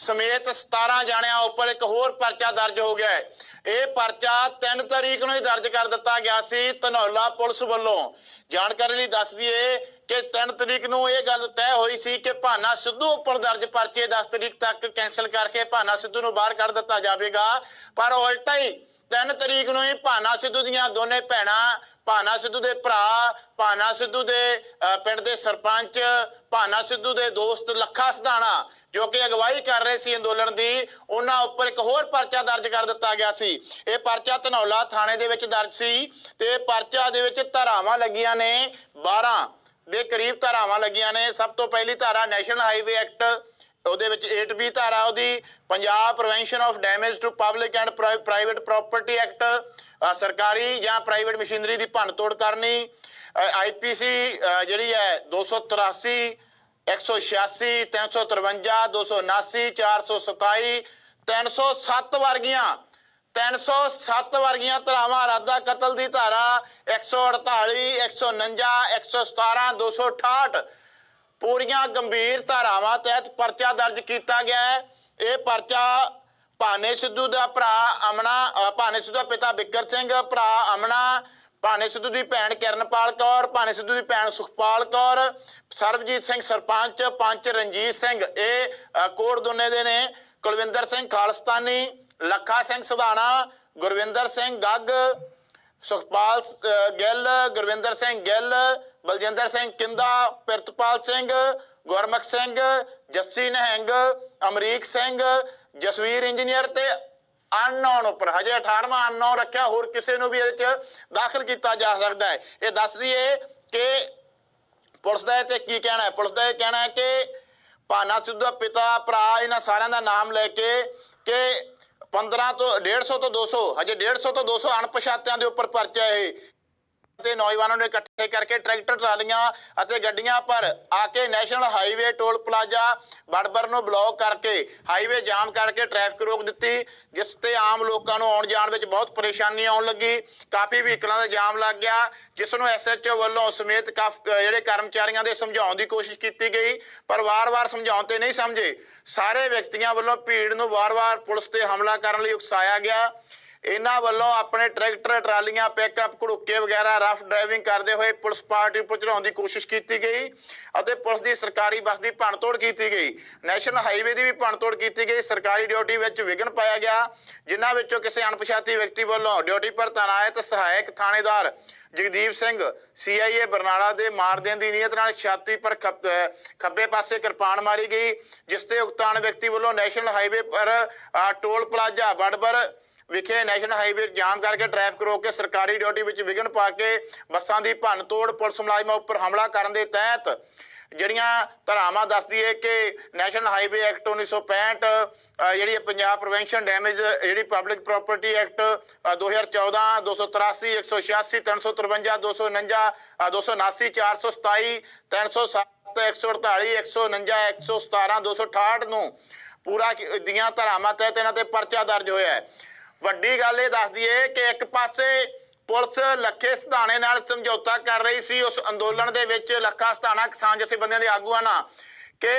ਸਮੇਤ 17 ਜਾਣਿਆਂ ਉੱਪਰ ਇੱਕ ਹੋਰ ਪਰਚਾ ਦਰਜ ਹੋ ਗਿਆ ਹੈ। ਇਹ ਪਰਚਾ 3 ਤਰੀਕ ਨੂੰ ਹੀ ਦਰਜ ਕਰ ਦਿੱਤਾ ਗਿਆ ਸੀ ਧਨੌਲਾ ਪੁਲਿਸ ਵੱਲੋਂ। ਜਾਣਕਾਰੀ ਲਈ ਦੱਸ ਦਈਏ ਕਿ 3 ਤਰੀਕ ਨੂੰ ਇਹ ਗੱਲ ਤੈਅ ਹੋਈ ਸੀ ਕਿ ਭਾਨਾ ਸਿੱਧੂ ਉੱਪਰ ਦਰਜ ਪਰਚੇ 10 ਤਰੀਕ ਤੱਕ ਕੈਨਸਲ ਕਰਕੇ ਭਾਨਾ ਸਿੱਧੂ ਨੂੰ ਬਾਹਰ ਕੱਢ ਦਿੱਤਾ ਜਾਵੇਗਾ। ਪਰ ਉਲਟਾ ਹੀ 3 ਤਰੀਕ ਨੂੰ ਹੀ ਭਾਨਾ ਸਿੱਧੂ ਦੀਆਂ ਦੋਨੇ ਭੈਣਾਂ ਭਾਨਾ ਸਿੱਧੂ ਦੇ ਭਰਾ, ਭਾਨਾ ਸਿੱਧੂ ਦੇ ਪਿੰਡ ਦੇ ਸਰਪੰਚ, ਭਾਨਾ ਸਿੱਧੂ ਦੇ ਦੋਸਤ ਲੱਖਾ ਸਧਾਣਾ, ਜੋ ਕਿ ਅਗਵਾਈ ਕਰ ਰਹੇ ਸੀ ਅੰਦੋਲਨ ਦੀ, ਉਹਨਾਂ ਉੱਪਰ ਇੱਕ ਹੋਰ ਪਰਚਾ ਦਰਜ ਕਰ ਦਿੱਤਾ ਗਿਆ ਸੀ। ਇਹ ਪਰਚਾ ਧਨੌਲਾ ਥਾਣੇ ਦੇ ਵਿੱਚ ਦਰਜ ਸੀ ਤੇ ਪਰਚਾ ਦੇ ਵਿੱਚ ਧਾਰਾਵਾਂ ਲੱਗੀਆਂ ਨੇ 12 ਦੇ ਕਰੀਬ ਧਾਰਾਵਾਂ ਲੱਗੀਆਂ ਨੇ। ਸਭ ਤੋਂ ਪਹਿਲੀ ਧਾਰਾ ਨੈਸ਼ਨਲ ਹਾਈਵੇ ਐਕਟ ਉਹਦੇ ਵਿੱਚ 8B ਧਾਰਾ ਉਹਦੀ, Punjab prevention of damage to public and private property act ਸਰਕਾਰੀ ਜਾਂ ਪ੍ਰਾਈਵੇਟ ਮਸ਼ੀਨਰੀ ਦੀ ਭੰਨ ਤੋੜ ਕਰਨੀ ਆਈਪੀਸੀ ਜਿਹੜੀ ਹੈ 283 186 353 279 427 307 ਵਰਗੀਆਂ 307 ਵਰਗੀਆਂ ਧਾਰਾਵਾਂ ਰਾਦਾ ਕਤਲ ਦੀ ਧਾਰਾ 148 149 117 268 ਪੂਰੀਆਂ ਗੰਭੀਰ ਧਾਰਾਵਾਂ ਤਹਿਤ ਪਰਚਾ ਦਰਜ ਕੀਤਾ ਗਿਆ ਹੈ। ਇਹ ਪਰਚਾ ਭਾਨੇ ਸਿੱਧੂ ਦਾ ਭਰਾ ਅਮਨਾ ਭਾਨੇ ਸਿੱਧੂ ਦਾ ਪਿਤਾ ਬਿੱਕਰ ਸਿੰਘ ਭਰਾ ਅਮਨਾ ਭਾਨੇ ਸਿੱਧੂ ਦੀ ਭੈਣ ਕਿਰਨਪਾਲ ਕੌਰ ਭਾਨੇ ਸਿੱਧੂ ਦੀ ਭੈਣ ਸੁਖਪਾਲ ਕੌਰ ਸਰਬਜੀਤ ਸਿੰਘ ਸਰਪੰਚ ਪੰਚ ਰਣਜੀਤ ਸਿੰਘ। ਇਹ ਅ, ਕੋੜ ਦੁਨੇ ਦੇ ਨੇ। ਕੁਲਵਿੰਦਰ ਸਿੰਘ ਖਾਲਸਤਾਨੀ ਲੱਖਾ ਸਿੰਘ ਸਧਾਣਾ ਗੁਰਵਿੰਦਰ ਸਿੰਘ ਗੱਗ ਸੁਖਪਾਲ ਗਿੱਲ ਗੁਰਵਿੰਦਰ ਸਿੰਘ ਗਿੱਲ ਬਲਜਿੰਦਰ ਸਿੰਘ ਕਿੰਦਾ, ਪਿਰਤਪਾਲ ਸਿੰਘ, ਗੁਰਮੁਖ ਸਿੰਘ, ਜੱਸੀ ਨਹਿੰਗ, ਅਮਰੀਕ ਸਿੰਘ, ਜਸਵੀਰ ਇੰਜੀਨੀਅਰ ਤੇ ਅਨਨੋਨ ਉੱਪਰ। ਹਜੇ 18ਵਾਂ ਅਨਨੋਨ ਰੱਖਿਆ, ਹੋਰ ਕਿਸੇ ਨੂੰ ਵੀ ਇਹਦੇ ਚ ਦਾਖਲ ਕੀਤਾ ਜਾ ਸਕਦਾ ਹੈ। ਇਹ ਦੱਸ ਦਈਏ ਕਿ ਪੁਲਿਸ ਦਾ ਇਹ ਤੇ ਕੀ ਕਹਿਣਾ ਹੈ? ਪੁਲਿਸ ਦਾ ਇਹ ਕਹਿਣਾ ਹੈ ਕਿ ਭਾਨਾ ਸਿੱਧੂ ਦਾ ਪਿਤਾ, ਭਰਾ, ਇਹਨਾਂ ਸਾਰਿਆਂ ਦਾ ਨਾਮ ਲੈ ਕੇ ਕਿ 15 ਤੋਂ 150 ਤੋਂ 200 ਹਜੇ 150 ਤੋਂ 200 ਅਣਪਛਾਤਿਆਂ ਦੇ ਉੱਪਰ ਪਰਚਾ ਇਹ ਤੇ ਨੌਜਵਾਨਾਂ ਨੂੰ ਇਕੱਠੇ ਕਰਕੇ ਟਰੈਕਟਰ ਟਰਾਲੀਆਂ ਅਤੇ ਗੱਡੀਆਂ ਪਰ ਆ ਕੇ national highway toll plaza Badbar ਨੂੰ ਬਲੌਕ ਕਰਕੇ ਹਾਈਵੇ ਜਾਮ ਕਰਕੇ ਟ੍ਰੈਫਿਕ ਰੋਕ ਦਿੱਤੀ, ਜਿਸ ਤੇ ਆਮ ਲੋਕਾਂ ਨੂੰ ਆਉਣ ਜਾਣ ਵਿੱਚ ਬਹੁਤ ਪਰੇਸ਼ਾਨੀ ਆਉਣ ਲੱਗੀ। ਕਾਫੀ ਵਹੀਕਲਾਂ ਦਾ ਜਾਮ ਲੱਗ ਗਿਆ, ਜਿਸ ਨੂੰ ਐਸਐਚਓ ਵੱਲੋਂ ਸਮੇਤ ਕਾਫ- ਜਿਹੜੇ ਕਰਮਚਾਰੀਆਂ ਦੇ ਸਮਝਾਉਣ ਦੀ ਕੋਸ਼ਿਸ਼ ਕੀਤੀ ਗਈ, ਪਰ ਵਾਰ-ਵਾਰ ਸਮਝਾਉਣ ਤੇ ਨਹੀਂ ਸਮਝੇ। ਸਾਰੇ ਵਿਅਕਤੀਆਂ ਵੱਲੋਂ ਭੀੜ ਨੂੰ ਵਾਰ-ਵਾਰ ਪੁਲਿਸ ਤੇ ਹਮਲਾ ਕਰਨ ਲਈ ਉਕਸਾਇਆ ਗਿਆ। ਇਹਨਾਂ ਵੱਲੋਂ ਆਪਣੇ ਟਰੈਕਟਰ, ਟਰਾਲੀਆਂ, ਪਿਕਅਪ, ਘੜੂਕੇ ਵਗੈਰਾ, ਰਫ ਡਰਾਈਵਿੰਗ ਕਰਦੇ ਹੋਏ ਪੁਲਿਸ ਪਾਰਟੀ ਉੱਪਰ ਚੜਾਉਣ ਦੀ ਕੋਸ਼ਿਸ਼ ਕੀਤੀ ਗਈ ਅਤੇ ਪੁਲਿਸ ਦੀ ਸਰਕਾਰੀ ਬੱਸ ਦੀ ਭੰਨਤੋੜ ਕੀਤੀ ਗਈ। ਨੈਸ਼ਨਲ ਹਾਈਵੇ ਦੀ ਵੀ ਭੰਨਤੋੜ ਕੀਤੀ ਗਈ। ਸਰਕਾਰੀ ਡਿਊਟੀ ਵਿੱਚ ਵਿਘਨ ਪਾਇਆ ਗਿਆ, ਜਿਨ੍ਹਾਂ ਵਿੱਚੋਂ ਕਿਸੇ ਅਣਪਛਾਤੀ ਵਿਅਕਤੀ ਵੱਲੋਂ ਡਿਊਟੀ ਪਰ ਤਾਇਨਾਤ ਸਹਾਇਕ ਥਾਣੇਦਾਰ ਜਗਦੀਪ ਸਿੰਘ ਸੀਆਈਏ ਬਰਨਾਲਾ ਦੇ ਮਾਰ ਦੇਣ ਦੀ ਨੀਅਤ ਨਾਲ ਛਾਤੀ ਪਰ ਖੱਬ- ਖੱਬੇ ਪਾਸੇ ਕਿਰਪਾਨ ਮਾਰੀ ਗਈ, ਜਿਸ ਤੇ ਉਕਤਾਨ ਵਿਅਕਤੀ ਵੱਲੋਂ ਨੈਸ਼ਨਲ ਹਾਈਵੇ ਪਰ ਟੋਲ ਪਲਾਜ਼ਾ, ਬੜਬਰ ਵਿਖੇ ਨੈਸ਼ਨਲ ਹਾਈਵੇ ਜਾਮ ਕਰਕੇ ਟ੍ਰੈਫਿਕ ਰੋਕ ਕੇ ਸਰਕਾਰੀ ਡਿਊਟੀ ਵਿੱਚ ਵਿਘਨ ਪਾ ਕੇ ਬੱਸਾਂ ਦੀ ਭੰਨ ਤੋੜ ਪੁਲਿਸ ਮੁਲਾਜ਼ਮਾਂ ਉੱਪਰ ਹਮਲਾ ਕਰਨ ਦੇ ਤਹਿਤ ਜਿਹੜੀਆਂ ਧਾਰਾਵਾਂ ਦੱਸਦੀ ਹੈ ਕਿ ਨੈਸ਼ਨਲ ਹਾਈਵੇ ਐਕਟ 1965 ਅ, ਜਿਹੜੀ ਪੰਜਾਬ ਪ੍ਰੀਵੈਂਸ਼ਨ ਡੈਮੇਜ ਜਿਹੜੀ ਪਬਲਿਕ ਪ੍ਰਾਪਰਟੀ ਐਕਟ 2014 283 186 353 249 ਅ, 279 427 307 148 149 117 268 ਨੂੰ ਪੂਰਾ ਦੀਆਂ ਧਾਰਾਵਾਂ ਤਹਿਤ ਇਹਨਾਂ ਤੇ ਪਰਚਾ ਦਰਜ ਹੋਇਆ ਹੈ। ਵੱਡੀ ਗੱਲ ਇਹ ਦੱਸਦੀ ਏ ਕਿ ਇੱਕ ਪਾਸੇ ਪੁਲਿਸ ਲੱਖੇ ਸਧਾਣੇ ਨਾਲ ਸਮਝੌਤਾ ਕਰ ਰਹੀ ਸੀ, ਉਸ ਅੰਦੋਲਨ ਦੇ ਵਿੱਚ ਲੱਖਾ ਸਧਾਣਾ ਕਿਸਾਨ ਜਥੇਬੰਦੀਆਂ ਦੇ ਆਗੂਆਂ ਨਾਲ ਕਿ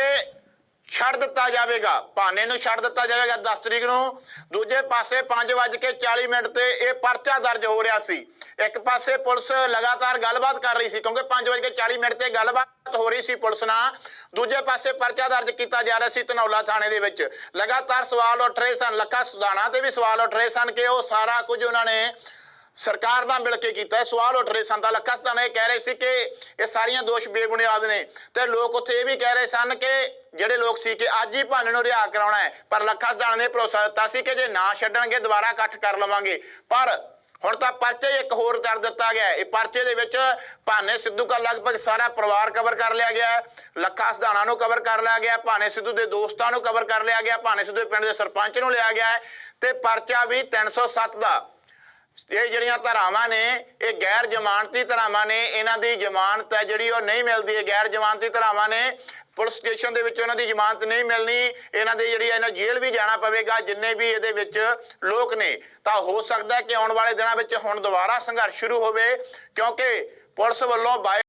ਛੱਡ ਦਿੱਤਾ ਜਾਵੇਗਾ। ਭਾਨੇ ਨੂੰ ਛੱਡ ਦਿੱਤਾ ਜਾਵੇਗਾ 10 ਤਰੀਕ ਨੂੰ। ਦੂਜੇ ਪਾਸੇ 5:40 ਮਿੰਟ ਤੇ ਇਹ ਪਰਚਾ ਦਰਜ ਹੋ ਰਿਹਾ ਸੀ। ਇੱਕ ਪਾਸੇ ਪੁਲਿਸ ਲਗਾਤਾਰ ਗੱਲਬਾਤ ਕਰ ਰਹੀ ਸੀ, ਕਿਉਂਕਿ 5:40 ਮਿੰਟ ਤੇ ਗੱਲਬਾਤ ਹੋ ਰਹੀ ਸੀ ਪੁਲਿਸ ਨਾਲ। ਦੂਜੇ ਪਾਸੇ ਪਰਚਾ ਦਰਜ ਕੀਤਾ ਜਾ ਰਿਹਾ ਸੀ ਧਨੌਲਾ ਥਾਣੇ ਦੇ ਵਿੱਚ। ਲਗਾਤਾਰ ਸਵਾਲ ਉੱਠ ਰਹੇ ਸਨ, ਲੱਖਾ ਸੁਧਾਣਾ ਤੇ ਵੀ ਸਵਾਲ ਉੱਠ ਰਹੇ ਸਨ ਕਿ ਉਹ ਸਾਰਾ ਕੁਝ ਉਹਨਾਂ ਨੇ ਸਰਕਾਰ ਨਾਲ ਮਿਲ ਕੇ ਕੀਤਾ ਹੈ। ਸਵਾਲ ਉੱਠ ਰਹੇ ਸਨ। ਤਾਂ ਲੱਖਾ ਸਧਾਣਾ ਇਹ ਕਹਿ ਰਹੇ ਸੀ ਕਿ ਇਹ ਸਾਰੀਆਂ ਦੋਸ਼ ਬੇਬੁਨਿਆਦ ਨੇ। ਤੇ ਲੋਕ ਉੱਥੇ ਇਹ ਵੀ ਕਹਿ ਰਹੇ ਸਨ ਕਿ ਜਿਹੜੇ ਲੋਕ ਸੀ ਕਿ ਅੱਜ ਹੀ ਭਾਨੇ ਨੂੰ ਰਿਹਾ ਕਰਾਉਣਾ ਹੈ। ਪਰ ਲੱਖਾ ਸਧਾਣਾ ਨੇ ਭਰੋਸਾ ਦਿੱਤਾ ਸੀ ਕਿ ਜੇ ਨਾ ਛੱਡਣਗੇ ਦੁਬਾਰਾ ਇਕੱਠ ਕਰ ਲਵਾਂਗੇ। ਪਰ ਹੁਣ ਤਾਂ ਪਰਚੇ ਇੱਕ ਹੋਰ ਕਰ ਦਿੱਤਾ ਗਿਆ ਇਹ ਪਰਚੇ ਦੇ ਵਿੱਚ ਭਾਨੇ ਸਿੱਧੂ ਦਾ ਲਗਭਗ ਸਾਰਾ ਪਰਿਵਾਰ ਕਵਰ ਕਰ ਲਿਆ ਗਿਆ ਹੈ। ਲੱਖਾ ਸਧਾਣਾ ਨੂੰ ਕਵਰ ਕਰ ਲਿਆ ਗਿਆ ਭਾਨੇ ਸਿੱਧੂ ਦੇ ਦੋਸਤਾਂ ਨੂੰ ਕਵਰ ਕਰ ਲਿਆ ਗਿਆ ਭਾਨੇ ਸਿੱਧੂ ਦੇ ਪਿੰਡ ਦੇ ਸਰਪੰਚ ਨੂੰ ਲਿਆ ਗਿਆ ਹੈ। ਤੇ ਪਰਚਾ ਵੀ 307 ਦਾ। ਇਹ ਜਿਹੜੀਆਂ ਧਾਰਾਵਾਂ ਨੇ, ਇਹ ਗੈਰ ਜ਼ਮਾਨਤੀ ਧਾਰਾਵਾਂ ਨੇ, ਇਹਨਾਂ ਦੀ ਜ਼ਮਾਨਤ ਹੈ ਜਿਹੜੀ ਉਹ ਨਹੀਂ ਮਿਲਦੀ। ਹੈ ਗੈਰ ਜ਼ਮਾਨਤੀ ਧਾਰਾਵਾਂ ਨੇ, ਪੁਲਿਸ ਸਟੇਸ਼ਨ ਦੇ ਵਿੱਚ ਉਹਨਾਂ ਦੀ ਜ਼ਮਾਨਤ ਨਹੀਂ ਮਿਲਣੀ। ਇਹਨਾਂ ਦੇ ਜਿਹੜੀ ਹੈ ਇਹਨਾਂ ਜੇਲ੍ਹ ਵੀ ਜਾਣਾ ਪਵੇਗਾ, ਜਿੰਨੇ ਵੀ ਇਹਦੇ ਵਿੱਚ ਲੋਕ ਨੇ, ਤਾਂ ਹੋ ਸਕਦਾ ਕਿ ਆਉਣ ਵਾਲੇ ਦਿਨਾਂ ਵਿੱਚ ਹੁਣ ਦੁਬਾਰਾ ਸੰਘਰਸ਼ ਸ਼ੁਰੂ ਹੋਵੇ, ਕਿਉਂਕਿ ਪੁਲਿਸ ਵੱਲੋਂ ਬਾਈ